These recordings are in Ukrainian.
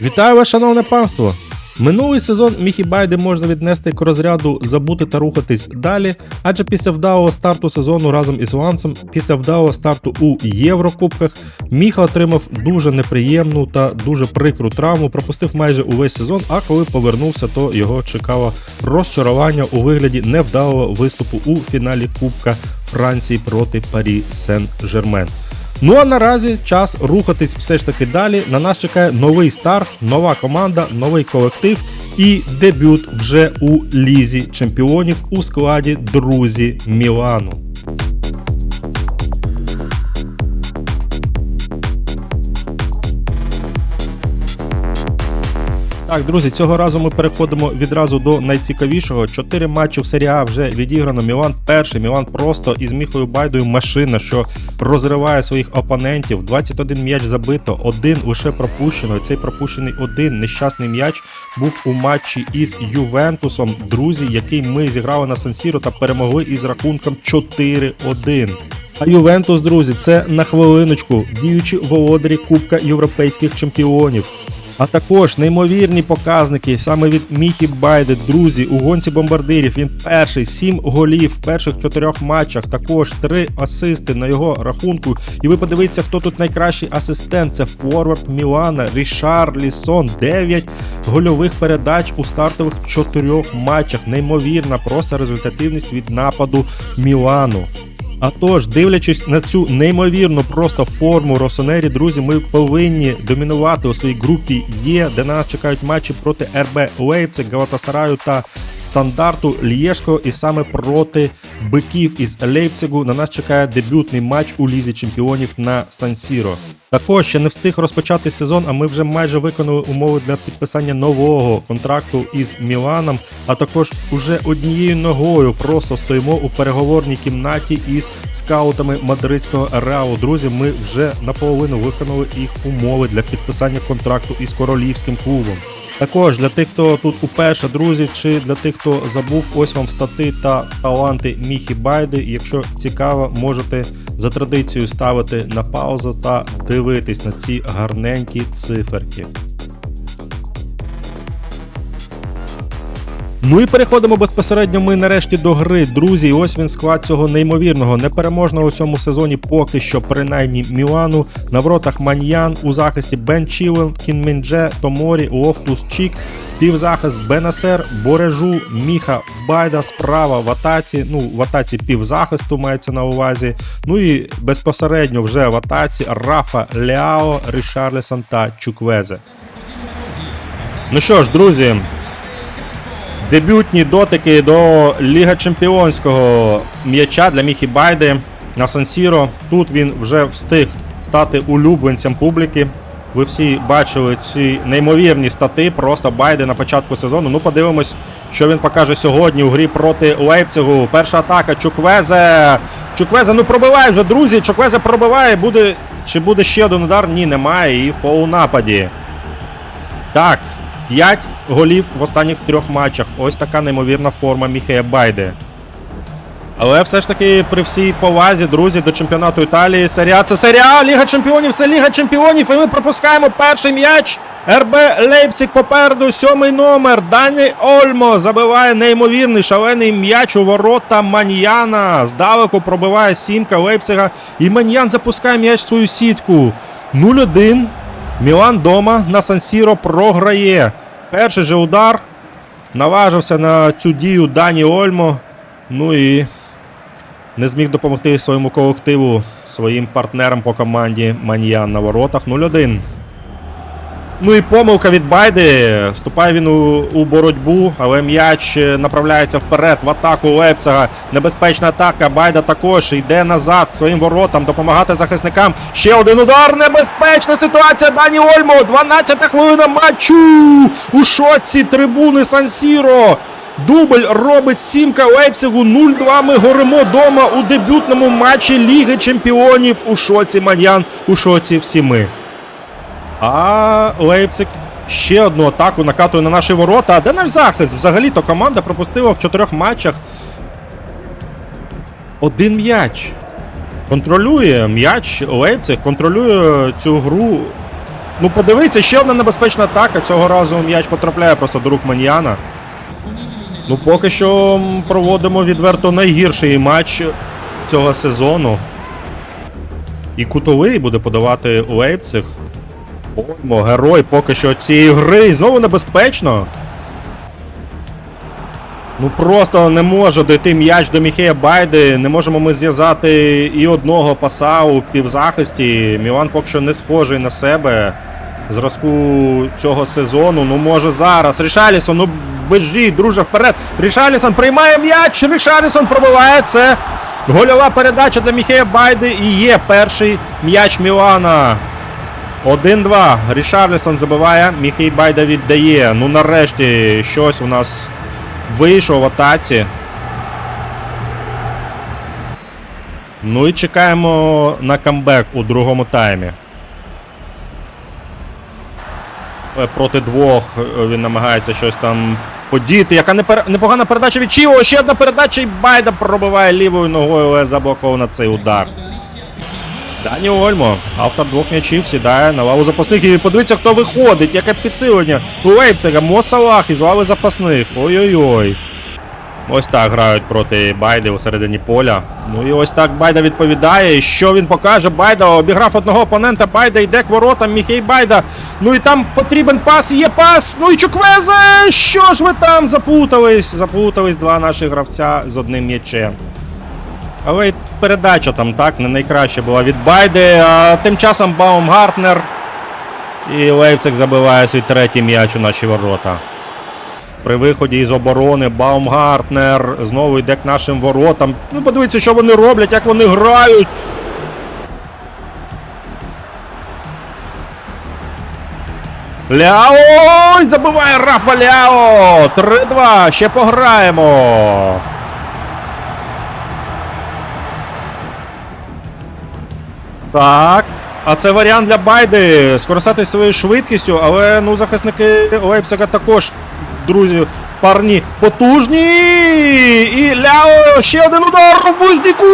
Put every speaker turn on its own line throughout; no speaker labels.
Вітаю вас, шановне панство! Минулий сезон Міхі Байди можна віднести к розряду забути та рухатись далі, адже після вдалого старту сезону разом із Лансом, після вдалого старту у Єврокубках, Міха отримав дуже неприємну та дуже прикру травму, пропустив майже увесь сезон. А коли повернувся, то його чекало розчарування у вигляді невдалого виступу у фіналі Кубка Франції проти Парі Сен-Жермен. Ну а наразі час рухатись все ж таки далі. На нас чекає новий старт, нова команда, новий колектив і дебют вже у лізі чемпіонів у складі друзі Мілану. Так, друзі, цього разу ми переходимо відразу до найцікавішого. Чотири матчі в серії А вже відіграно. Мілан перший. Мілан просто із Міхою Байдою машина, що розриває своїх опонентів. 21 м'яч забито, один лише пропущено. Цей пропущений один нещасний м'яч був у матчі із Ювентусом. Друзі, який ми зіграли на Сан-Сіро та перемогли із рахунком 4-1. А Ювентус, друзі, це на хвилиночку діючі володарі Кубка європейських чемпіонів. А також неймовірні показники саме від Міхі Байди, друзі, у гонці бомбардирів. Він перший, сім голів в перших чотирьох матчах. Також три асисти на його рахунку. І ви подивіться, хто тут найкращий асистент. Це форвард Мілана Рішар Лісон. 9 гольових передач у стартових чотирьох матчах. Неймовірна просто результативність від нападу Мілану. А тож, дивлячись на цю неймовірну просто форму Росонері, друзі, ми повинні домінувати у своїй групі Є, де на нас чекають матчі проти РБ Лейпциг, Галатасараю та стандарту Лєшко. І саме проти биків із Лейпцигу на нас чекає дебютний матч у лізі чемпіонів на Сан-Сіро. Також ще не встиг розпочати сезон, а ми вже майже виконали умови для підписання нового контракту із Міланом. А також уже однією ногою просто стоїмо у переговорній кімнаті із скаутами мадридського реалу. Друзі, ми вже наполовину виконали їх умови для підписання контракту із королівським клубом. Також для тих, хто тут уперше, друзі, чи для тих, хто забув, ось вам стати та таланти Міхі Байди. Якщо цікаво, можете за традицією ставити на паузу та дивитись на ці гарненькі циферки. Ну і переходимо безпосередньо ми нарешті до гри. Друзі, ось він склад цього неймовірного, непереможного у цьому сезоні поки що, принаймні Мілану. На воротах Маньян, у захисті Бен Чілен, Кінміндже, Томорі, Лофтус Чік. Півзахист Бенасер, Борежу, Міха, Байда, справа в атаці. Ну, в атаці півзахисту мається на увазі. Ну і безпосередньо вже в атаці Рафа Ляо, Рішарлісон та Чуквезе. Ну що ж, друзі, Дебютні дотики до Ліга Чемпіонського м'яча для Міхі Байди на Сан-Сіро. Тут він вже встиг стати улюбленцем публіки. Ви всі бачили ці неймовірні стати. Просто Байди на початку сезону. Ну, подивимось, що він покаже сьогодні у грі проти Лейпцигу. Перша атака Чуквезе. Чуквезе, ну пробиває вже, друзі. Чуквезе пробиває. Буде. Чи буде ще один удар? Ні, немає. І фол у нападі. Так, 5 голів в останніх трьох матчах. Ось така неймовірна форма Міхея Байди. Але все ж таки при всій повазі, друзі, до чемпіонату Італії. Серія це серія, Ліга Чемпіонів, це Ліга Чемпіонів. І ми пропускаємо перший м'яч. РБ Лейпциг попереду, сьомий номер. Дані Ольмо забиває неймовірний шалений м'яч у ворота Маньяна. Здалеку пробиває сімка Лейпцига. І Маньян запускає м'яч в свою сітку. 0-1. Мілан дома на Сан-Сіро програє. Перший же удар. Наважився на цю дію Дані Ольмо. Ну і не зміг допомогти своєму колективу, своїм партнерам по команді Маньян на воротах 0-1. Ну і помилка від Байди. Вступає він у, у боротьбу, але м'яч е, направляється вперед в атаку Лепсага. Небезпечна атака. Байда також йде назад к своїм воротам, допомагати захисникам. Ще один удар. Небезпечна ситуація. Дані Ольмо. 12 хвилина матчу. У шоці трибуни Сан-Сіро. Дубль робить сімка Лейпцигу 0-2. Ми горимо дома у дебютному матчі Ліги Чемпіонів. У шоці Маньян. У шоці всі ми. А Лейпциг ще одну атаку накатує на наші ворота. А де наш захист? Взагалі-то команда пропустила в чотирьох матчах один м'яч. Контролює м'яч Лейпциг, контролює цю гру. Ну, подивіться, ще одна небезпечна атака. Цього разу м'яч потрапляє просто до рук Маньяна. Ну, поки що проводимо відверто найгірший матч цього сезону. І кутовий буде подавати Лейпциг. Ольмо, герой поки що цієї гри. І Знову небезпечно. Ну просто не може дойти м'яч до Міхея Байди. Не можемо ми зв'язати і одного паса у півзахисті. Мілан поки що не схожий на себе. Зразку цього сезону. Ну може зараз. Рішалісон, ну бежіть, друже, вперед. Рішалісон приймає м'яч. Рішалісон пробиває. Це гольова передача для Міхея Байди. І є перший м'яч Мілана. 1-2. Рішарлісон забиває, Міхей Байда віддає. Ну нарешті щось у нас вийшло в атаці. Ну і чекаємо на камбек у другому таймі. Е, Проти двох е, він намагається щось там подіти. Яка непогана передача від Чіво. Ще одна передача і Байда пробиває лівою ногою, але заблоковано цей удар. Дані Ольмо, автор двох м'ячів, сідає на лаву запасних. І подивіться, хто виходить, яке підсилення. У Лейпцига, Мо Салах із лави запасних. Ой-ой-ой. Ось так грають проти Байди у середині поля. Ну і ось так Байда відповідає. Що він покаже? Байда обіграв одного опонента. Байда йде к воротам. Міхей Байда. Ну і там потрібен пас. Є пас. Ну і Чуквезе. Що ж ви там запутались? Запутались два наші гравця з одним м'ячем. Але й передача там так не найкраща була від Байди. А тим часом Баумгартнер. І Лейпциг забиває свій третій м'яч у наші ворота. При виході із оборони Баумгартнер знову йде к нашим воротам. Ну, подивіться, що вони роблять, як вони грають. Ляо! Забиває Рафа Ляо! 3-2. Ще пограємо. Так. А це варіант для Байди скористатись своєю швидкістю, але ну захисники Лейпцига також, друзі, парні потужні. І Ляо, ще один удар у Бузніку!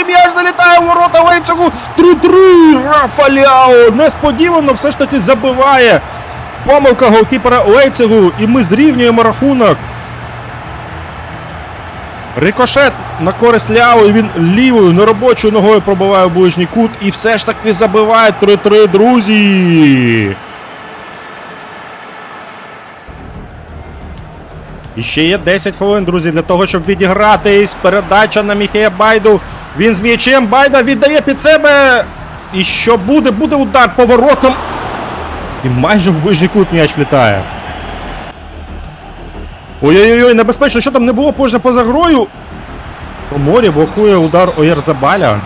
І м'яч залітає в ворота Лейпцигу. 3-3. Рафа Ляо несподівано все ж таки забиває. Помилка голкіпера Лейпцигу, і ми зрівнюємо рахунок. Рикошет на користь Ляо, і він лівою неробочою ногою пробиває в ближній кут і все ж таки забиває 3-3, друзі. І ще є 10 хвилин, друзі, для того, щоб відігратись. Передача на Міхея Байду. Він з м'ячем. Байда віддає під себе. І що буде? Буде удар поворотом. І майже в ближній кут м'яч влітає. Ой-ой-ой, небезпечно, що там не було позже поза грою. Морі блокує удар Оєрзабаля.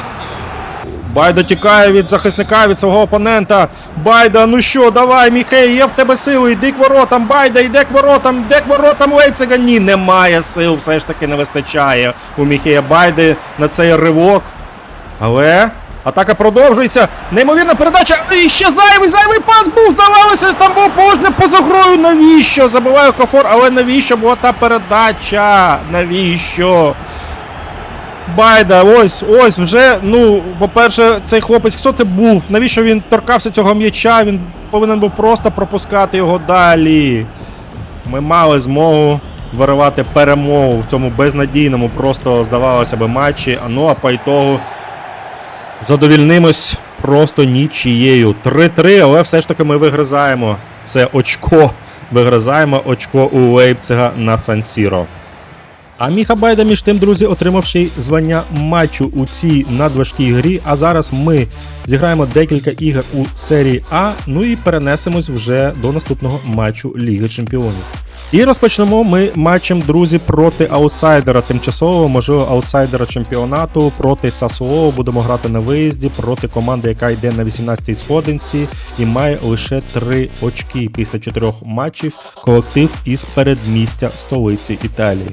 Байда тікає від захисника, від свого опонента. Байда, ну що, давай, Міхей, є в тебе сили, йди к воротам, Байда, йде к воротам, йде к воротам Лейпцига. Ні, немає сил, все ж таки не вистачає у Міхея Байди на цей ривок. Але атака продовжується. Неймовірна передача. І ще зайвий, зайвий пас був. Здавалося, там був порожньо поза грою. Навіщо? Забиває Кофор, але навіщо була та передача? Навіщо? Байда, ось, ось вже. Ну, по-перше, цей хлопець, хто ти був? Навіщо він торкався цього м'яча? Він повинен був просто пропускати його далі. Ми мали змогу виривати перемогу в цьому безнадійному, просто здавалося би, матчі. А ну а по ітогу задовільнимось просто нічією. 3-3, але все ж таки ми вигризаємо. Це очко. Вигризаємо очко у Лейпцига на Сан-Сіро. А Міха Байда, між тим, друзі, отримавши звання матчу у цій надважкій грі. А зараз ми зіграємо декілька ігор у серії А. Ну і перенесемось вже до наступного матчу Ліги Чемпіонів. І розпочнемо ми матчем, друзі, проти аутсайдера тимчасового, можливо, аутсайдера чемпіонату проти Сасуоло. Будемо грати на виїзді проти команди, яка йде на 18-й сходинці і має лише 3 очки після 4 матчів. Колектив із передмістя столиці Італії.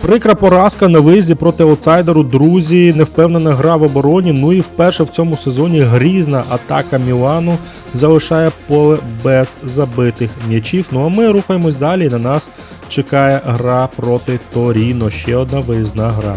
Прикра поразка на виїзді проти аутсайдеру. Друзі, невпевнена гра в обороні. Ну і вперше в цьому сезоні грізна атака Мілану залишає поле без забитих м'ячів. Ну а ми рухаємось далі. На нас чекає гра проти Торіно. Ще одна виїзна гра.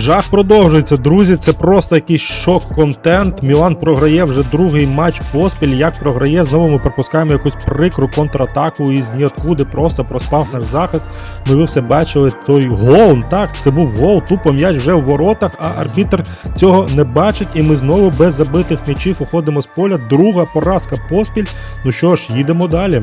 Жах продовжується, друзі. Це просто якийсь шок-контент. Мілан програє вже другий матч поспіль. Як програє, знову ми пропускаємо якусь прикру контратаку із ніоткуди, просто проспав наш захист. Ми ви все бачили той гол. Так, це був гол. Тупо м'яч вже в воротах, а арбітр цього не бачить. І ми знову без забитих м'ячів уходимо з поля. Друга поразка поспіль. Ну що ж, їдемо далі.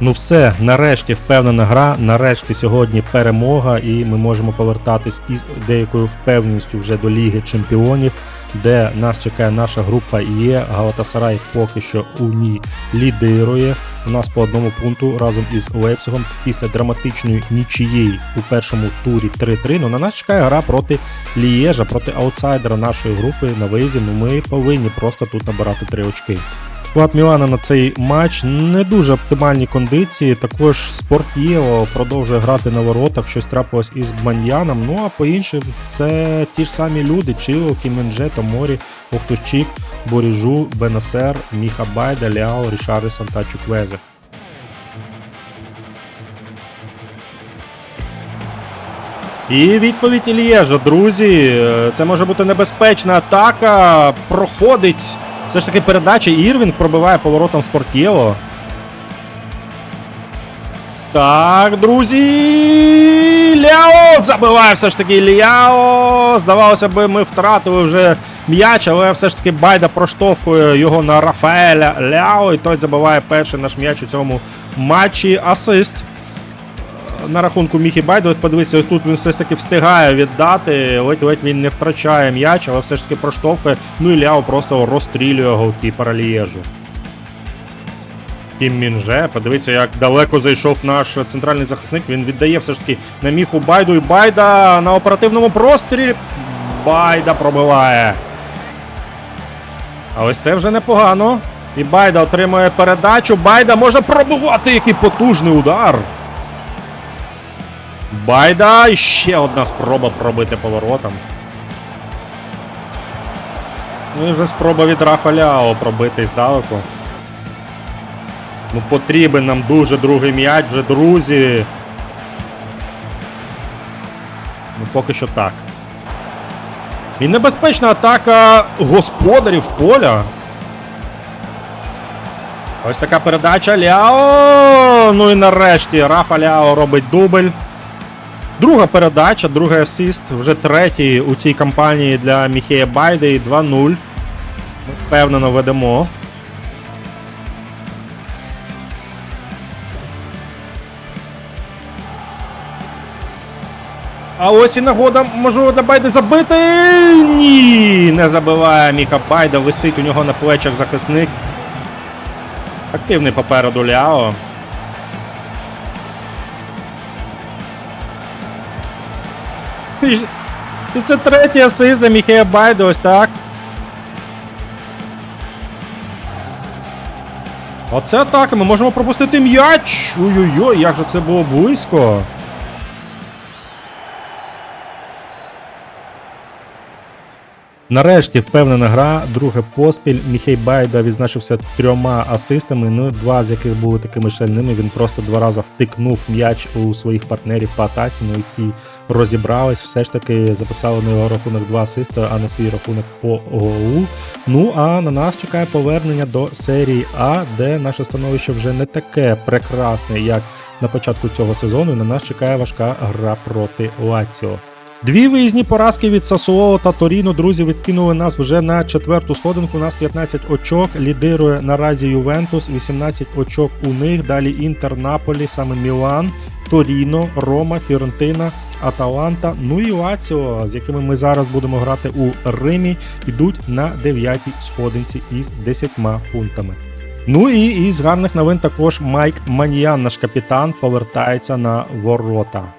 Ну все, нарешті впевнена гра, нарешті сьогодні перемога, і ми можемо повертатись із деякою впевненістю вже до Ліги Чемпіонів, де нас чекає наша група Є. Галатасарай поки що у ній лідирує. У нас по одному пункту разом із Лейпцигом після драматичної нічиєї у першому турі 3-3. Ну на нас чекає гра проти Лієжа, проти аутсайдера нашої групи на виїзді. Ну ми повинні просто тут набирати три очки. Склад Мілана на цей матч не дуже оптимальні кондиції. Також Спортєво продовжує грати на воротах, щось трапилось із Маньяном. Ну а по іншим це ті ж самі люди: Чило, Кіменже, Томорі, Охтущик, Боріжу, Бенасер, Міха Байда, Ляо, Рішарлісон та Чуквезе. І відповідь Ільєжа, друзі. Це може бути небезпечна атака. Проходить. Все ж таки передача. Ірвінг пробиває поворотом Спортєво. Так, друзі. Ляо забиває все ж таки Ляо. Здавалося б, ми втратили вже м'яч, але все ж таки Байда проштовхує його на Рафаеля Ляо. І той забиває перший наш м'яч у цьому матчі. Асист на рахунку Міхі Байда. От подивіться, тут він все ж таки встигає віддати. Ледь-ледь він не втрачає м'яч, але все ж таки проштовхує. Ну і Ляо просто розстрілює голкіпера Лієжу. Кім Мінже, подивіться, як далеко зайшов наш центральний захисник. Він віддає все ж таки на міху Байду і Байда на оперативному просторі. Байда пробиває. А ось це вже непогано. І Байда отримує передачу. Байда може пробивати, який потужний удар. Байда і ще одна спроба пробити поворотом. Ну і вже спроба від Рафа Ляо пробити здалеку. Ну потрібен нам дуже другий м'яч вже, друзі. Ну поки що так. І небезпечна атака господарів поля. Ось така передача Ляо. Ну і нарешті Рафа Ляо робить дубль. Друга передача, другий асист, вже третій у цій кампанії для Міхея Байди і 2-0. Ми впевнено ведемо. А ось і нагода, можливо, для Байди забити. Ні, не забиває Міха Байда, висить у нього на плечах захисник. Активний попереду Ляо. І це третій асист для Міхея Байда, ось так. Оце атака, ми можемо пропустити м'яч. Ой-ой-ой, як же це було близько. Нарешті впевнена гра, друге поспіль. Міхей Байда відзначився трьома асистами, ну два з яких були такими шальними. Він просто два рази втикнув м'яч у своїх партнерів по атаці, ну які розібрались, все ж таки записали на його рахунок два асиста, а на свій рахунок по голу. Ну а на нас чекає повернення до серії А, де наше становище вже не таке прекрасне, як на початку цього сезону. На нас чекає важка гра проти Лаціо. Дві виїзні поразки від Сасуоло та Торіно, друзі, відкинули нас вже на четверту сходинку. У нас 15 очок. Лідирує наразі Ювентус, 18 очок у них. Далі Інтер, Наполі, саме Мілан, Торіно, Рома, Фіорентина, Аталанта. Ну і Лаціо, з якими ми зараз будемо грати у Римі, йдуть на 9 сходинці із 10 пунктами. Ну і із гарних новин також Майк Маніян, наш капітан, повертається на ворота.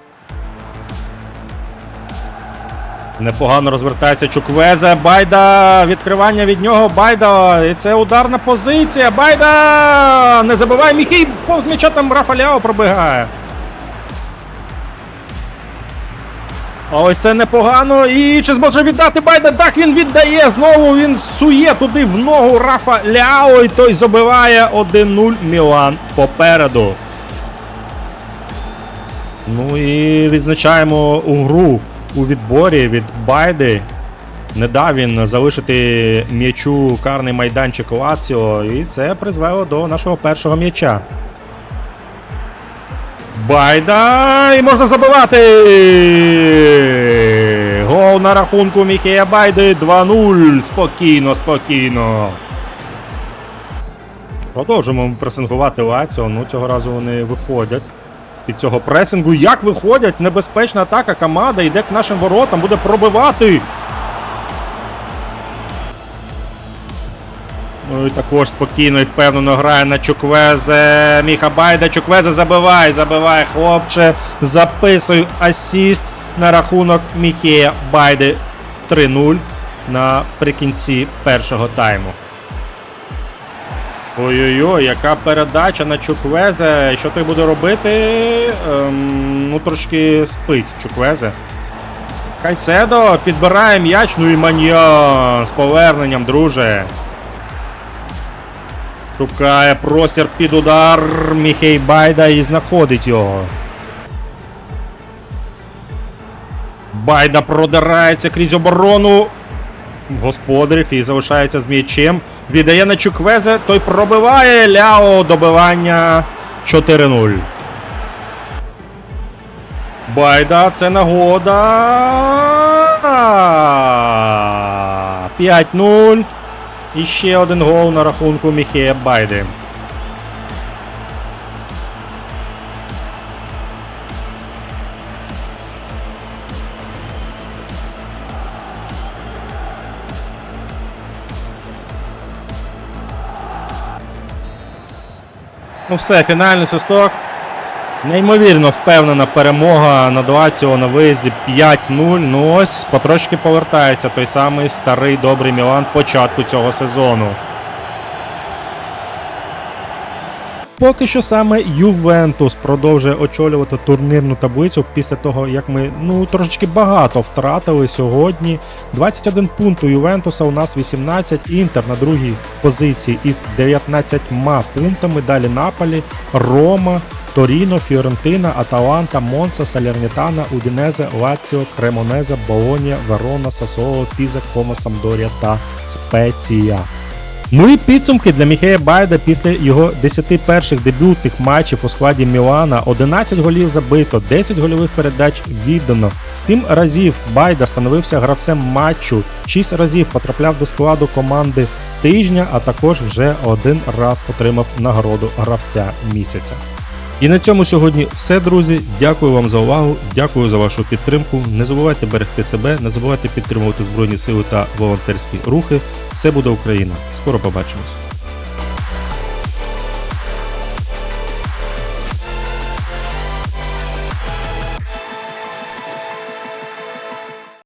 Непогано розвертається Чуквезе. Байда. Відкривання від нього. Байда. І це ударна позиція. Байда! Не забивай Міхій. Повз м'яча там Рафаляо пробігає. Ось це непогано. І чи зможе віддати Байда? Так він віддає. Знову він сує туди в ногу Рафа Ляо. І той забиває 1-0 Мілан попереду. Ну і відзначаємо у гру у відборі від Байди. Не дав він залишити м'ячу карний майданчик Лаціо, і це призвело до нашого першого м'яча. Байда! І можна забивати! Гол на рахунку Міхея Байди 2-0. Спокійно, спокійно. Продовжуємо пресингувати Лаціо, ну цього разу вони виходять під цього пресингу. Як виходять? Небезпечна атака. Команда йде к нашим воротам, буде пробивати. Ну і також спокійно і впевнено грає на Чуквезе. Міха Байда. Чуквезе забиває, забиває хлопче. Записуй асіст на рахунок Міхея Байди 3-0 наприкінці першого тайму. Ой-ой-ой, яка передача на Чуквезе. Що той буде робити? Ем, ну, трошки спить Чуквезе. Кайседо підбирає м'яч, ну і Маньян з поверненням, друже. Шукає простір під удар Міхей Байда і знаходить його. Байда продирається крізь оборону. Господарів і залишається з м'ячем. Віддає на Чуквезе, той пробиває. Ляо добивання 4-0. Байда, це нагода. 5-0. І ще один гол на рахунку Міхея Байди. Ну все, фінальний свисток. Неймовірно впевнена перемога на Лаціо на виїзді 5-0. Ну ось потрошки повертається той самий старий добрий Мілан початку цього сезону. Поки що саме Ювентус продовжує очолювати турнірну таблицю після того, як ми ну трошечки багато втратили сьогодні. 21 пункт у Ювентуса, у нас 18, Інтер на другій позиції із 19 пунктами. Далі Наполі, Рома, Торіно, Фіорентина, Аталанта, Монса, Салернітана, Удінезе, Лаціо, Кремонезе, Болонія, Верона, Сасоло, Піза, Кома, Самдорія та Спеція. Ну і підсумки для Міхея Байда після його 10 перших дебютних матчів у складі Мілана. 11 голів забито, 10 гольових передач віддано. 7 разів Байда становився гравцем матчу, 6 разів потрапляв до складу команди тижня, а також вже один раз отримав нагороду гравця місяця. І на цьому сьогодні все, друзі. Дякую вам за увагу, дякую за вашу підтримку. Не забувайте берегти себе, не забувайте підтримувати Збройні Сили та волонтерські рухи. Все буде Україна. Скоро побачимось.